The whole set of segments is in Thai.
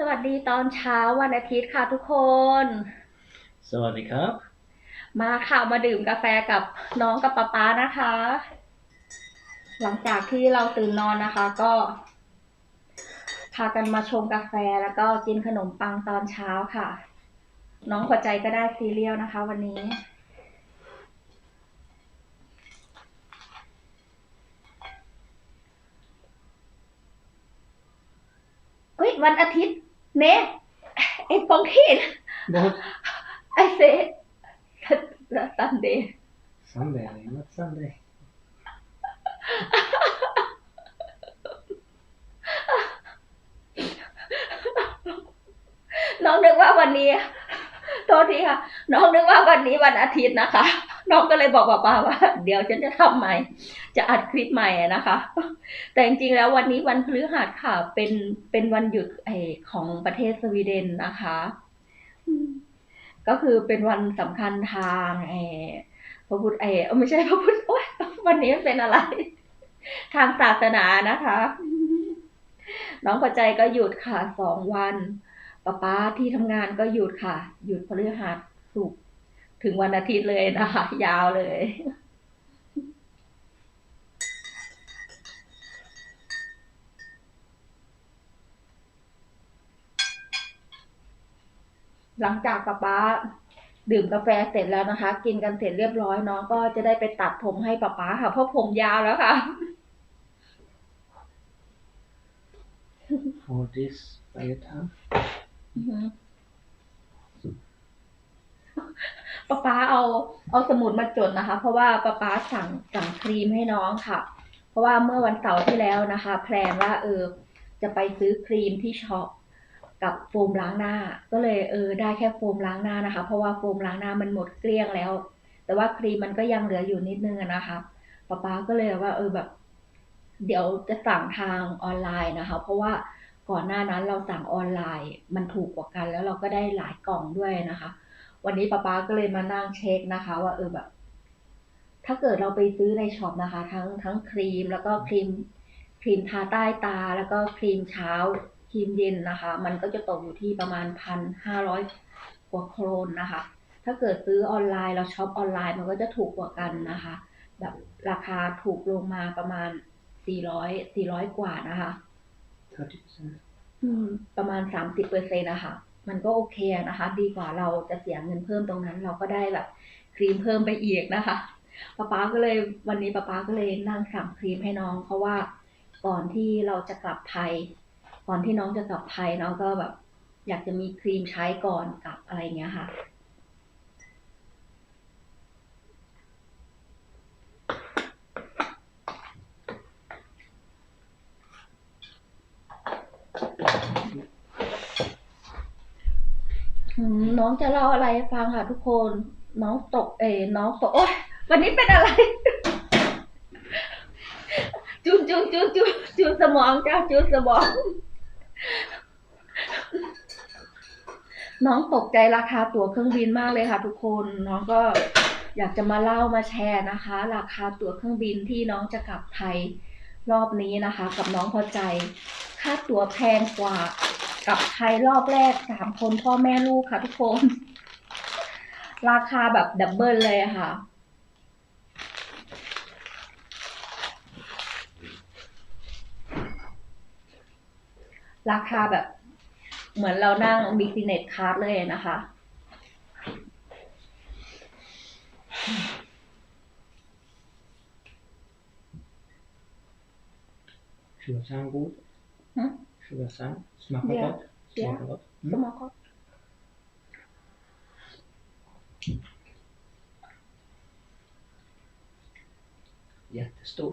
สวัสดีตอนเช้าวันอาทิตย์ค่ะทุกคน สวัสดีครับ มาค่ะมาดื่มกาแฟกับน้องกับป๊าป๊านะคะ หลังจากที่เราตื่นนอนนะคะ ก็พากันมาชงกาแฟแล้วก็กินขนมปังตอนเช้าค่ะ น้องหัวใจก็ได้ซีเรียลนะคะ วันนี้เฮ้ยวันอาทิตย์ เนะไอ้ปองผิด What? ไอเซซันเดย์ Sunday, not Sunday. น้องนึกว่าวันนี้โทษทีค่ะ น้องนึกว่าวันนี้วันอาทิตย์นะคะ น้องก็เลยบอกป้าว่า เดี๋ยวฉันจะทำใหม่ จะอัดคลิปใหม่นะคะ แต่จริงๆแล้ววันนี้วันพฤหัสค่ะ เป็นเป็นวันหยุดไอของประเทศสวีเดนนะคะ ก็คือเป็นวันสำคัญทางไอพระพุทธไอเอ้ไม่ใช่พระพุทธโอ๊ยวันนี้เป็นอะไร ทางศาสนานะคะ น้องพอใจก็หยุดค่ะสองวันป้าป้าที่ทำงานก็หยุดค่ะ หยุดพฤหัสศุกร์ ถึงวันอาทิตย์เลยนะคะ ยาวเลย หลังจากป้าป้าดื่มกาแฟเสร็จแล้วนะคะ กินกันเสร็จเรียบร้อยน้องก็จะได้ไปตัดผมให้ป้าป้าค่ะ เพราะผมยาวแล้วค่ะ For this by your time. อือหือ ป๊าป๊าเอาเอาสมุดมาจดนะคะ เพราะว่าป๊าป๊าสั่งสั่งครีมให้น้องค่ะ เพราะว่าเมื่อวันเสาร์ที่แล้วนะคะ แพลนว่าเออจะไปซื้อครีมที่ช็อปกับโฟมล้างหน้า ก็เลยเออได้แค่โฟมล้างหน้านะคะ เพราะว่าโฟมล้างหน้ามันหมดเกลี้ยงแล้ว แต่ว่าครีมมันก็ยังเหลืออยู่นิดนึงนะคะป๊าป๊าก็เลยว่าเออแบบ เดี๋ยวจะสั่งทางออนไลน์นะคะ เพราะว่าก่อนหน้านั้นเราสั่งออนไลน์มันถูกกว่ากัน แล้วเราก็ได้หลายกล่องด้วยนะคะ วันนี้ป๊าป๊าก็เลยมานั่งเช็คนะคะ ว่าเออแบบ ถ้าเกิดเราไปซื้อในช็อปนะคะ ทั้งทั้งครีมแล้วก็ครีมครีมทาใต้ตาแล้วก็ครีมเช้าครีมเย็นนะคะ มันก็จะตกอยู่ที่ประมาณพันห้าร้อยกว่าโครนนะคะ ถ้าเกิดซื้อออนไลน์เราช็อปออนไลน์มันก็จะถูกกว่ากันนะคะ แบบราคาถูกลงมาประมาณสี่ร้อยสี่ร้อยกว่านะคะ 30%. อืมประมาณสามสิบเปอร์เซ็นต์นะคะ มันก็โอเคนะคะ ดีกว่าเราจะเสียเงินเพิ่มตรงนั้น เราก็ได้แบบครีมเพิ่มไปอีกนะคะป๊าป๊าก็เลยวันนี้ป๊าป๊าก็เลยนั่งสั่งครีมให้น้อง เพราะว่าก่อนที่เราจะกลับไทย ก่อนที่น้องจะกลับไทยน้องก็แบบอยากจะมีครีมใช้ก่อนกลับอะไรเงี้ยค่ะ น้องจะเล่าอะไรให้ฟังค่ะทุกคน น้องตกเอน้องตกโอ๊ยวันนี้เป็นอะไร จูนจูนจูนจูนจูนสมองจ้าจูนสมอง น้องตกใจราคาตั๋วเครื่องบินมากเลยค่ะ ทุกคนน้องก็อยากจะมาเล่ามาแชร์นะคะ ราคาตั๋วเครื่องบินที่น้องจะกลับไทยรอบนี้นะคะ กับน้องพอใจ ค่าตั๋วแพงกว่า กลับไทยรอบแรกสามคนพ่อแม่ลูกค่ะทุกคน ราคาแบบดับเบิลเลยอะค่ะราคาแบบเหมือนเรานั่งบิสเนสคลาสเลยนะคะ Sugar god. Mm. Sugar Smakar Ja. gott. Ja. Smakar gott. ส Mm. มองก็ Jättestor.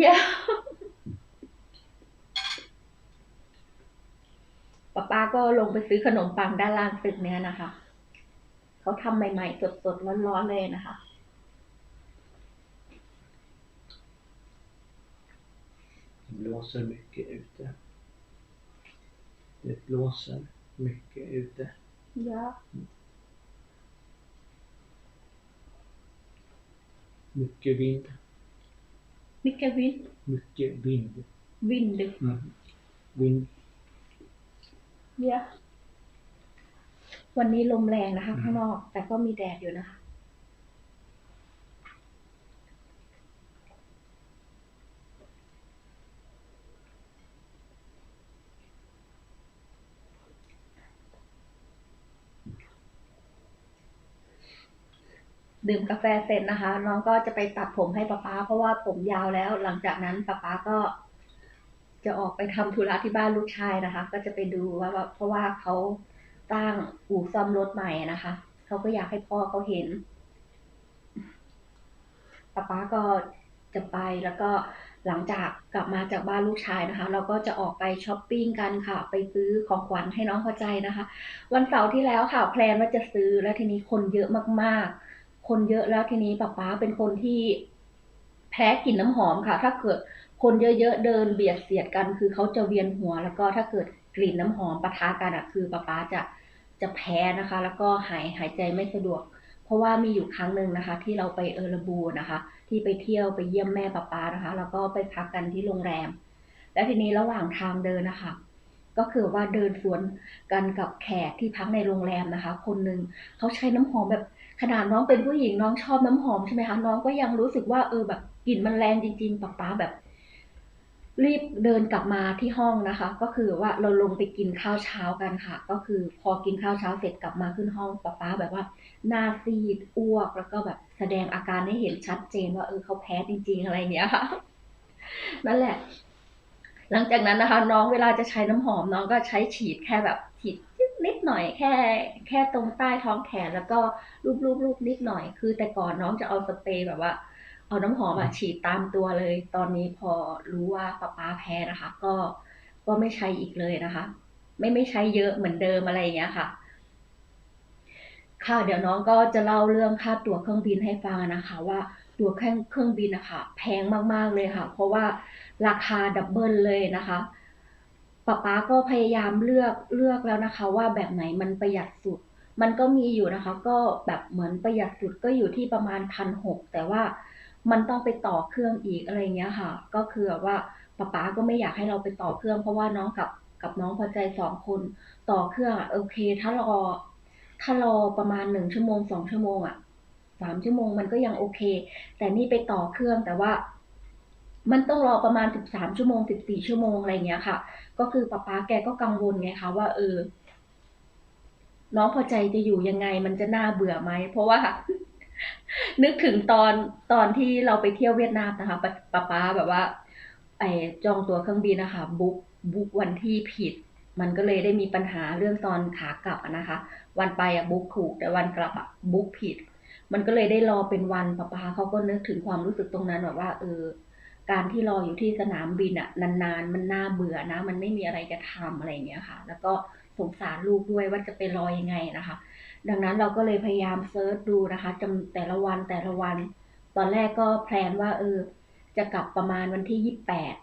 เยอะป้าป้าก็ลงไปซื้อขนมปังด้านล่างตึกเนี้ยนะคะ เขาทำใหม่ๆสดๆร้อนๆเลยนะคะ blåser mycket ute. Det blåser mycket ute. เยอะ Mycket vind. มิกเกวิน Mycket vind. วินดึก Mm. Vind เนี่ยวันนี้ลมแรงนะคะ ข้างนอก แต่ก็มีแดดอยู่นะคะ ดื่มกาแฟเสร็จนะคะ น้องก็จะไปตัดผมให้ป๊าป๊าเพราะว่าผมยาวแล้ว หลังจากนั้นป๊าป๊าก็ จะออกไปทำธุระที่บ้านลูกชายนะคะ ก็จะไปดูว่าว่าเพราะว่าเขาตั้งอู่ซ่อมรถใหม่นะคะเขาก็อยากให้พ่อเขาเห็นป๊าป๊าก็จะไปแล้วก็หลังจากกลับมาจากบ้านลูกชายนะคะ เราก็จะออกไปช้อปปิ้งกันค่ะ ไปซื้อของขวัญให้น้องพอใจนะคะ วันเสาร์ที่แล้วค่ะแพลนว่าจะซื้อแล้วทีนี้คนเยอะมากๆ คนเยอะแล้วทีนี้ป๊าป๊าเป็นคนที่แพ้กลิ่นน้ำหอมค่ะ ถ้าเกิดคนเยอะๆเดินเบียดเสียดกัน คือเขาจะเวียนหัว แล้วก็ถ้าเกิดกลิ่นน้ำหอมปะทะกันอะ คือป๊าป๊าจะจะแพ้นะคะ แล้วก็หายหายใจไม่สะดวก เพราะว่ามีอยู่ครั้งหนึ่งนะคะ ที่เราไปเออระบูนะคะ ที่ไปเที่ยวไปเยี่ยมแม่ป๊าป๊านะคะ แล้วก็ไปพักกันที่โรงแรม แล้วทีนี้ระหว่างทางเดินนะคะก็คือว่าเดินสวนกันกับแขกที่พักในโรงแรมนะคะ คนหนึ่งเขาใช้น้ำหอมแบบ ขนาดน้องเป็นผู้หญิงน้องชอบน้ำหอมใช่ไหมคะน้องก็ยังรู้สึกว่าเออแบบกลิ่นมันแรงจริงๆป๊าป๊าแบบ รีบเดินกลับมาที่ห้องนะคะ ก็คือว่าเราลงไปกินข้าวเช้ากันค่ะ ก็คือพอกินข้าวเช้าเสร็จกลับมาขึ้นห้องป๊าป๊าแบบว่าหน้าซีดอ้วก แล้วก็แบบแสดงอาการให้เห็นชัดเจนว่าเออเขาแพ้จริง ๆ อะไรเงี้ยค่ะนั่นแหละ หลังจากนั้นนะคะ น้องเวลาจะใช้น้ำหอมน้องก็ใช้ฉีดแค่แบบ นิดหน่อยแค่แค่ตรงใต้ท้องแขนแล้วก็รูปๆๆนิดหน่อย คือแต่ก่อนน้องจะเอาสเปรย์แบบว่า เอาน้ำหอมอะฉีดตามตัวเลย ตอนนี้พอรู้ว่าป๊าป๊าแพ้นะคะ ก็ก็ไม่ใช้อีกเลยนะคะ ไม่ไม่ใช้เยอะเหมือนเดิมอะไรอย่างเงี้ยค่ะ ค่ะเดี๋ยวน้องก็จะเล่าเรื่องค่าตั๋วเครื่องบินให้ฟังนะคะ ว่าตั๋วเครื่องเครื่องบินนะคะแพงมากๆเลยค่ะ เพราะว่าราคาดับเบิลเลยนะคะ ป๊าป๊าก็พยายามเลือกเลือกแล้วนะคะ ว่าแบบไหนมันประหยัดสุด มันก็มีอยู่นะคะ ก็แบบเหมือนประหยัดสุดก็อยู่ที่ประมาณพันหกแต่ว่ามันต้องไปต่อเครื่องอีกอะไรเงี้ยค่ะ ก็คือแบบว่าป๊าป๊าก็ไม่อยากให้เราไปต่อเครื่อง เพราะว่าน้องกับกับน้องพอใจสองคนต่อเครื่องอะโอเค ถ้ารอ ถ้ารอประมาณหนึ่งชั่วโมงสองชั่วโมงอะสามชั่วโมงมันก็ยังโอเค แต่นี่ไปต่อเครื่องแต่ว่า มันต้องรอประมาณสิบสามชั่วโมงสิบสี่ชั่วโมงอะไรเงี้ยค่ะ ก็คือป๊าป๊าแกก็กังวลไงคะว่าเออ น้องพอใจจะอยู่ยังไง มันจะน่าเบื่อไหม เพราะว่า นึกถึงตอนตอนที่เราไปเที่ยวเวียดนามนะคะป๊าป๊าแบบว่าไอจองตั๋วเครื่องบินนะคะบุ๊กบุ๊กวันที่ผิด มันก็เลยได้มีปัญหาเรื่องตอนขากลับนะคะ วันไปอะบุ๊กถูก แต่วันกลับอะบุ๊กผิด มันก็เลยได้รอเป็นวันป้าป๊าเขาก็นึกถึงความรู้สึกตรงนั้นแบบว่า เออ การที่รออยู่ที่สนามบินอะนานๆ มันน่าเบื่อนะ มันไม่มีอะไรจะทำอะไรอย่างเงี้ยค่ะ แล้วก็สงสารลูกด้วยว่าจะไปรอยังไงนะคะ ดังนั้นเราก็เลยพยายามเซิร์ชดูนะคะจำแต่ละวันแต่ละวัน ตอนแรกก็แพลนว่าเออ จะกลับประมาณวันที่ยี่แปด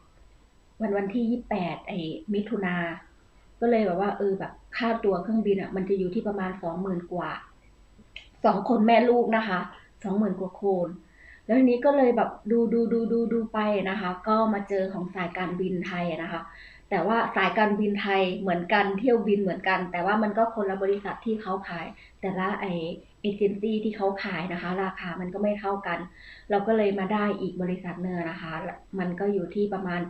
วันวันที่ยี่แปดไอ้มิถุนาก็เลยแบบว่าเออแบบค่าตัวเครื่องบินอะมันจะอยู่ที่ประมาณสองหมื่นกว่าสองคนแม่ลูกนะคะสองหมื่นกว่าโคน แล้วทีนี้ก็เลยแบบดูดูดูดูดูไปนะคะ ก็มาเจอของสายการบินไทยนะคะ แต่ว่าสายการบินไทยเหมือนกันเที่ยวบินเหมือนกัน แต่ว่ามันก็คนละบริษัทที่เขาขาย แต่ละไอเอเจนซี่ที่เขาขายนะคะ ราคามันก็ไม่เท่ากัน เราก็เลยมาได้อีกบริษัทเนื้นะคะ มันก็อยู่ที่ประมาณ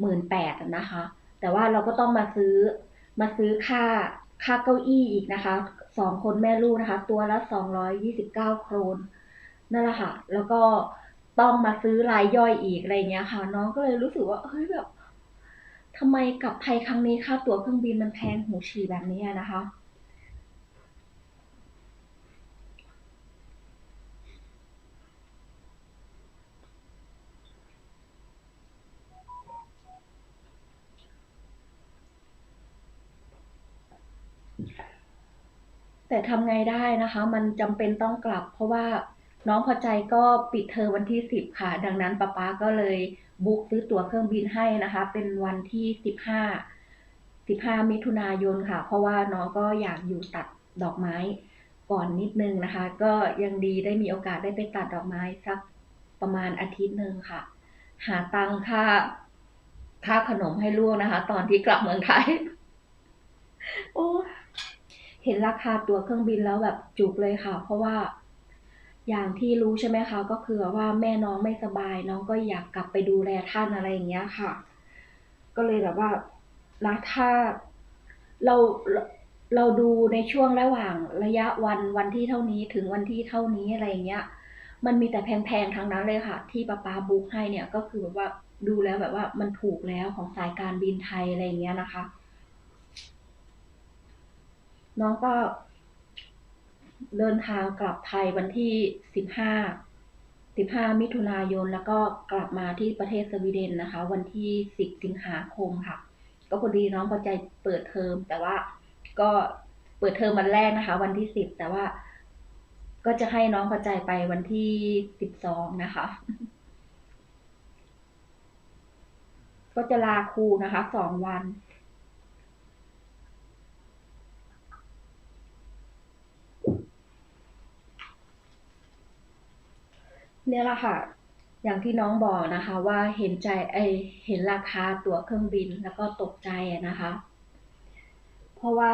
หมื่นแปดนะคะ แต่ว่าเราก็ต้องมาซื้อมาซื้อค่าค่าเก้าอี้อีกนะคะสองคนแม่ลูกนะคะ ตัวละสองร้อยยี่สิบเก้าโครน นั่นแหละค่ะ แล้วก็ต้องมาซื้อรายย่อยอีกอะไรเงี้ยค่ะ น้องก็เลยรู้สึกว่าเฮ้ยแบบทำไมกลับไทยครั้งนี้ค่าตั๋วเครื่องบินมันแพงหูฉี่แบบนี้นะคะ แต่ทำไงได้นะคะ มันจำเป็นต้องกลับเพราะว่า น้องพอใจก็ปิดเทอมวันที่สิบค่ะ ดังนั้นป๊าป๊าก็เลยบุ๊กซื้อตั๋วเครื่องบินให้นะคะ เป็นวันที่สิบห้าสิบห้ามิถุนายนค่ะ เพราะว่าน้องก็อยากอยู่ตัดดอกไม้ก่อนนิดนึงนะคะ ก็ยังดีได้มีโอกาสได้ไปตัดดอกไม้สักประมาณอาทิตย์หนึ่งค่ะ หาตังค่าค่าขนมให้ลูกนะคะ ตอนที่กลับเมืองไทย โอ้ เห็นราคาตั๋วเครื่องบินแล้วแบบจุกเลยค่ะ เพราะว่า อย่างที่รู้ใช่ไหมคะก็คือว่าแม่น้องไม่สบาย น้องก็อยากกลับไปดูแลท่านอะไรอย่างเงี้ยค่ะ ก็เลยแบบว่านะถ้าเราเราดูในช่วงระหว่างระยะวันวันที่เท่านี้ถึงวันที่เท่านี้อะไรอย่างเงี้ย มันมีแต่แพงๆทั้งนั้นเลยค่ะ ที่ป้าปาบุ๊กให้เนี่ยก็คือแบบว่าดูแล้วแบบว่ามันถูกแล้วของสายการบินไทยอะไรอย่างเงี้ยนะคะ น้องก็ เดินทางกลับไทยวันที่สิบห้าสิบห้ามิถุนายน แล้วก็กลับมาที่ประเทศสวีเดนนะคะ วันที่สิบสิงหาคมค่ะ ก็พอดีน้องพอใจเปิดเทอม แต่ว่าก็เปิดเทอมวันแรกนะคะ วันที่สิบแต่ว่าก็จะให้น้องพอใจไปวันที่สิบสองนะคะ ก็จะลาครูนะคะสองวัน เนี่ยแหละค่ะ อย่างที่น้องบอกนะคะว่าเห็นใจไอเห็นราคาตั๋วเครื่องบินแล้วก็ตกใจนะคะ เพราะว่า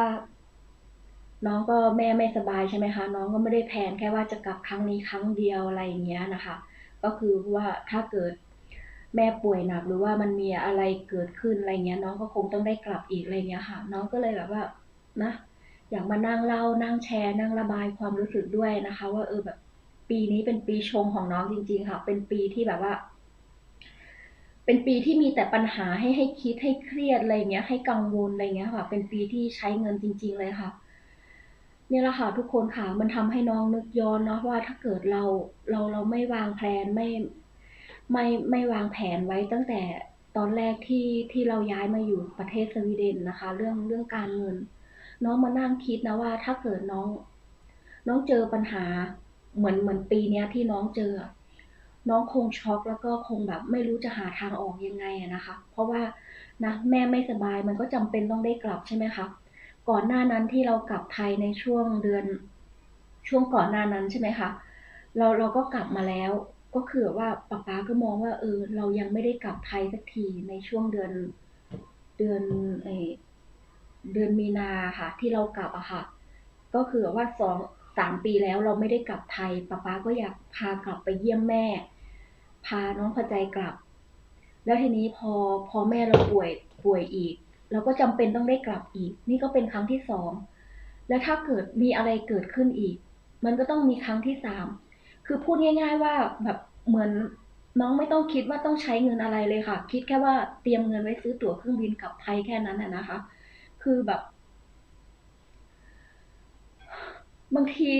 น้องก็แม่ไม่สบายใช่ไหมคะ น้องก็ไม่ได้แพนแค่ว่าจะกลับครั้งนี้ครั้งเดียวอะไรอย่างเงี้ยนะคะ ก็คือว่าถ้าเกิดแม่ป่วยหนักหรือว่ามันมีอะไรเกิดขึ้นอะไรเงี้ย น้องก็คงต้องได้กลับอีกอะไรเงี้ยค่ะ น้องก็เลยแบบว่านะ อยากมานั่งเล่านั่งแชร์ นั่งระบายความรู้สึกด้วยนะคะ ว่าเออแบบ ปีนี้เป็นปีชงของน้องจริง ๆ ค่ะ เป็นปีที่แบบว่า เป็นปีที่มีแต่ปัญหาให้ให้คิดให้เครียดอะไรเงี้ย ให้กังวลอะไรเงี้ยค่ะ เป็นปีที่ใช้เงินจริง ๆ เลยค่ะ เนี่ยแหละค่ะทุกคนค่ะ มันทำให้น้องนึกย้อนเนาะว่าถ้าเกิดเราเราเราไม่วางแผนไม่ไม่ไม่วางแผนไว้ตั้งแต่ตอนแรกที่ที่เราย้ายมาอยู่ประเทศสวีเดนนะคะ เรื่องเรื่องการเงิน น้องมานั่งคิดนะว่าถ้าเกิดน้อง น้องเจอปัญหา เหมือนเหมือนปีเนี้ยที่น้องเจอ น้องคงช็อกแล้วก็คงแบบไม่รู้จะหาทางออกยังไงอะนะคะ เพราะว่านะแม่ไม่สบายมันก็จำเป็นต้องได้กลับใช่ไหมคะก่อนหน้านั้นที่เรากลับไทยในช่วงเดือน ช่วงก่อนหน้านั้นใช่ไหมคะเราเราก็กลับมาแล้วก็คือว่าป๊าป๊าก็มองว่าเออเรายังไม่ได้กลับไทยสักทีในช่วงเดือนเดือนเอเดือนมีนาค่ะ ที่เรากลับอะค่ะ ก็คือว่าสอง สามปีแล้วเราไม่ได้กลับไทยป๊าป๊าก็อยากพากลับไปเยี่ยมแม่ พาน้องพอใจกลับ แล้วทีนี้พอพอแม่เราป่วยป่วยอีก เราก็จำเป็นต้องได้กลับอีก นี่ก็เป็นครั้งที่สองแล้วถ้าเกิดมีอะไรเกิดขึ้นอีก มันก็ต้องมีครั้งที่สามคือพูดง่าย ๆว่าแบบเหมือนน้องไม่ต้องคิดว่าต้องใช้เงินอะไรเลยค่ะ คิดแค่ว่าเตรียมเงินไว้ซื้อตั๋วเครื่องบินกลับไทยแค่นั้นนะคะ คือแบบ บางที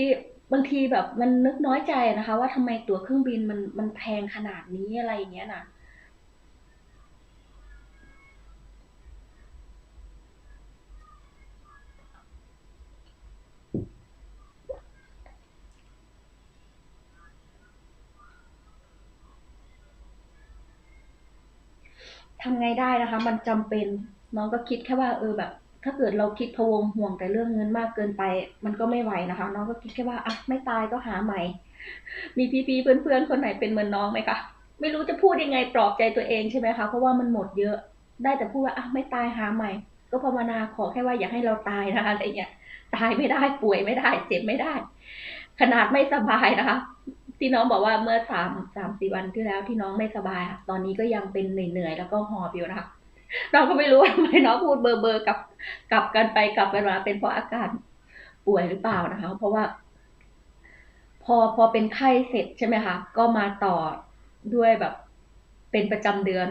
บางทีแบบมันนึกน้อยใจนะคะ ว่าทำไมตั๋วเครื่องบินมันมันแพงขนาดนี้อะไรอย่างเงี้ยน่ะทำไงได้นะคะ มันจำเป็นน้องก็คิดแค่ว่าเออแบบ ถ้าเกิดเราคิดพะวงห่วงแต่เรื่องเงินมากเกินไป มันก็ไม่ไหวนะคะ น้องก็คิดแค่ว่าอะไม่ตายก็หาใหม่ มีพี่ๆเพื่อนๆคนไหนเป็นเหมือนน้องไหมคะไม่รู้จะพูดยังไงปลอบใจตัวเองใช่ไหมคะเพราะว่ามันหมดเยอะ ได้แต่พูดว่าอะไม่ตายหาใหม่ ก็ภาวนาขอแค่ว่าอย่าให้เราตายนะคะอะไรเงี้ยตายไม่ได้ป่วยไม่ได้ เจ็บไม่ได้ ขนาดไม่สบายนะคะที่น้องบอกว่าเมื่อสามสามสี่วันที่แล้วที่น้องไม่สบาย ตอนนี้ก็ยังเป็นเหนื่อยๆแล้วก็หอบอยู่นะคะ เราก็ไม่รู้ว่าทำไมน้องพูดเบอร์เบอร์กับกลับกันไปกลับกันมาเป็นเพราะอาการป่วยหรือเปล่านะคะ เพราะว่า พอพอเป็นไข้เสร็จใช่ไหมคะก็มาต่อด้วยแบบ เป็นประจำเดือน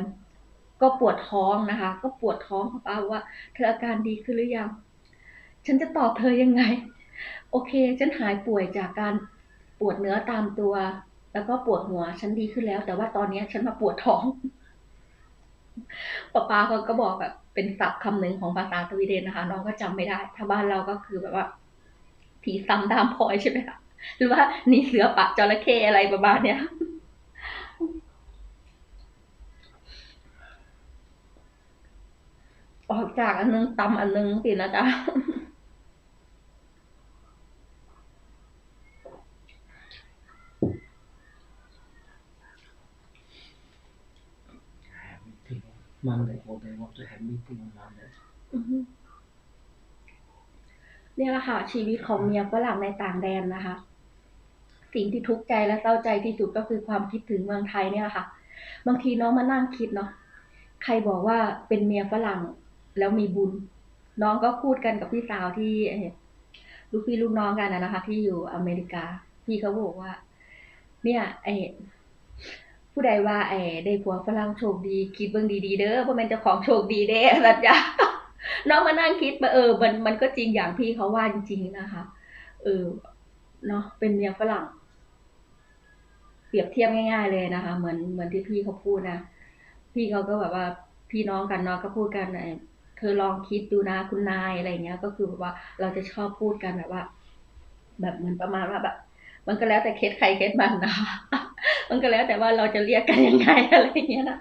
ก็ปวดท้องนะคะ ก็ปวดท้องป้าว่า เธออาการดีขึ้นหรือยัง ฉันจะตอบเธอยังไง โอเค ฉันหายป่วยจากการปวดเนื้อตามตัว แล้วก็ปวดหัว ฉันดีขึ้นแล้ว แต่ว่าตอนนี้ฉันมาปวดท้อง ป้าป้าเขาก็บอกแบบเป็นศัพท์คำหนึ่งของภาษาสวีเดนนะคะ น้องก็จำไม่ได้ ถ้าบ้านเราก็คือแบบว่าผีซ้ำดามพลอยใช่ไหมคะหรือว่านี่เสือปะจระเข้อะไรประมาณเนี้ยออกจากอันนึงตำอันนึงสินะจ๊ะ have meeting on Monday or they want to have meeting on Monday. เนี่ยแหละค่ะชีวิตของเมียฝรั่งในต่างแดนนะคะ สิ่งที่ทุกข์ใจและเศร้าใจที่สุดก็คือความคิดถึงเมืองไทยเนี่ยแหละค่ะ บางทีน้องมานั่งคิดเนาะใครบอกว่าเป็นเมียฝรั่งแล้วมีบุญ น้องก็พูดกันกับพี่สาวที่ลูกพี่ลูกน้องกันนะคะ ที่อยู่อเมริกา พี่เขาบอกว่า เนี่ยไอ ผู้ใดว่าไอ้ได้ผัวฝรั่งโชคดีคิดเบิ่งดีๆเด้อเพราะมันจะของโชคดีเด้สัจจะน้องมานั่งคิดว่าเออ มันมันก็จริงอย่างพี่เขาว่าจริงๆนะคะ เออเนาะเป็นเมียฝรั่ง เปรียบเทียบง่าย ๆ เลยนะคะ เหมือนเหมือนที่พี่เขาพูดนะพี่เขาก็แบบว่าพี่น้องกันเนาะก็พูดกันไอ้เธอลองคิดดูนะคุณนายอะไรเงี้ย ก็คือแบบว่าเราจะชอบพูดกันแบบว่า แบบเหมือนประมาณว่าแบบ มันก็แล้วแต่เคสใครเคสมันนะคะมันก็แล้วแต่ว่าเราจะเรียกกันยังไงอะไรเงี้ยนะ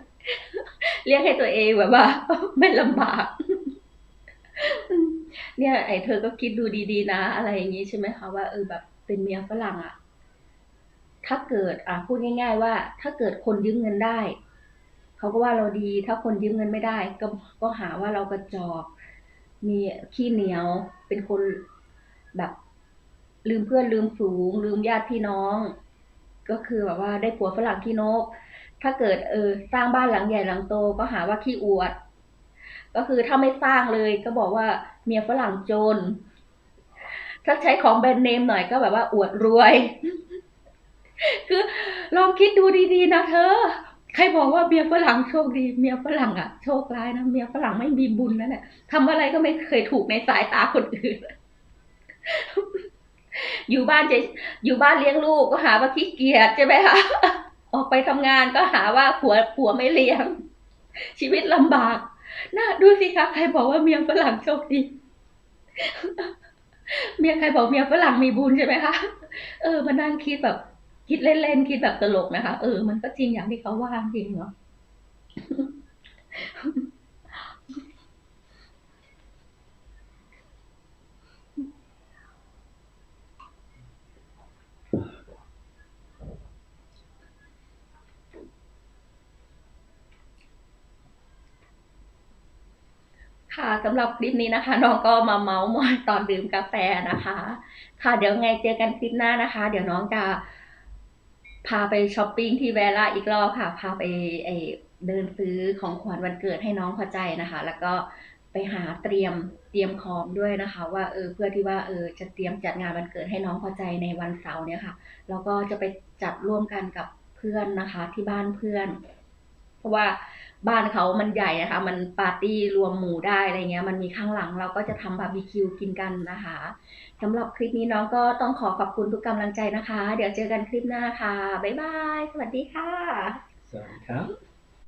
เรียกให้ตัวเองแบบว่า ไม่ลำบาก เนี่ยไอ้เธอก็คิดดูดีๆนะ อะไรอย่างงี้ใช่ไหมคะว่าเออแบบเป็นเมียฝรั่งอะถ้าเกิดอะพูดง่าย ๆ ว่า ถ้าเกิดคนยืมเงินได้เขาก็ว่าเราดี ถ้าคนยืมเงินไม่ได้ ก็ก็หาว่าเรากระจอก มีขี้เหนียวเป็นคนแบบ ลืมเพื่อนลืมฝูง ลืมญาติพี่น้อง ก็คือแบบว่าได้ผัวฝรั่งขี้นก ถ้าเกิดเออ สร้างบ้านหลังใหญ่หลังโตก็หาว่าขี้อวด ก็คือถ้าไม่สร้างเลยก็บอกว่าเมียฝรั่งจน ถ้าใช้ของแบรนด์เนมหน่อยก็แบบว่าอวดรวย คือลองคิดดูดีๆนะเธอ ใครบอกว่าเมียฝรั่งโชคดี เมียฝรั่งอะโชคร้ายนะเมียฝรั่งไม่มีบุญนั่นแหละทำอะไรก็ไม่เคยถูกในสายตาคนอื่น อยู่บ้านจะอยู่บ้านเลี้ยงลูกก็หาว่าขี้เกียจใช่ไหมคะออกไปทำงานก็หาว่าผัวผัวไม่เลี้ยง ชีวิตลำบากน่าดูสิคะใครบอกว่าเมียฝรั่งโชคดีเมียใครบอกเมียฝรั่งมีบุญใช่ไหมคะเออมานั่งคิดแบบ คิดเล่นๆคิดแบบตลกนะคะ เออ มันก็จริงอย่างที่เขาว่าจริงเนาะ ค่ะสำหรับคลิปนี้นะคะน้องก็มาเมาส์มอยตอนดื่มกาแฟนะคะ ค่ะเดี๋ยวไงเจอกันคลิปหน้านะคะ เดี๋ยวน้องจะพาไปช้อปปิ้งที่แวล่าอีกรอบค่ะ พาไปเดินซื้อของขวัญวันเกิดให้น้องพอใจนะคะ แล้วก็ไปหาเตรียมเตรียมของด้วยนะคะ ว่าเออเพื่อที่ว่าเออจะเตรียมจัดงานวันเกิดให้น้องพอใจในวันเสาร์เนี่ยค่ะแล้วก็จะไปจัดร่วมกันกับเพื่อนนะคะ ที่บ้านเพื่อน เพราะว่า บ้านเขามันใหญ่นะคะ มันปาร์ตี้รวมหมู่ได้อะไรเงี้ย มันมีข้างหลังเราก็จะทำบาร์บีคิวกินกันนะคะสำหรับคลิปนี้น้องก็ต้องขอขอบคุณทุกกำลังใจนะคะ เดี๋ยวเจอกันคลิปหน้าค่ะ บ๊ายบาย สวัสดีค่ะ สวัสดีครับ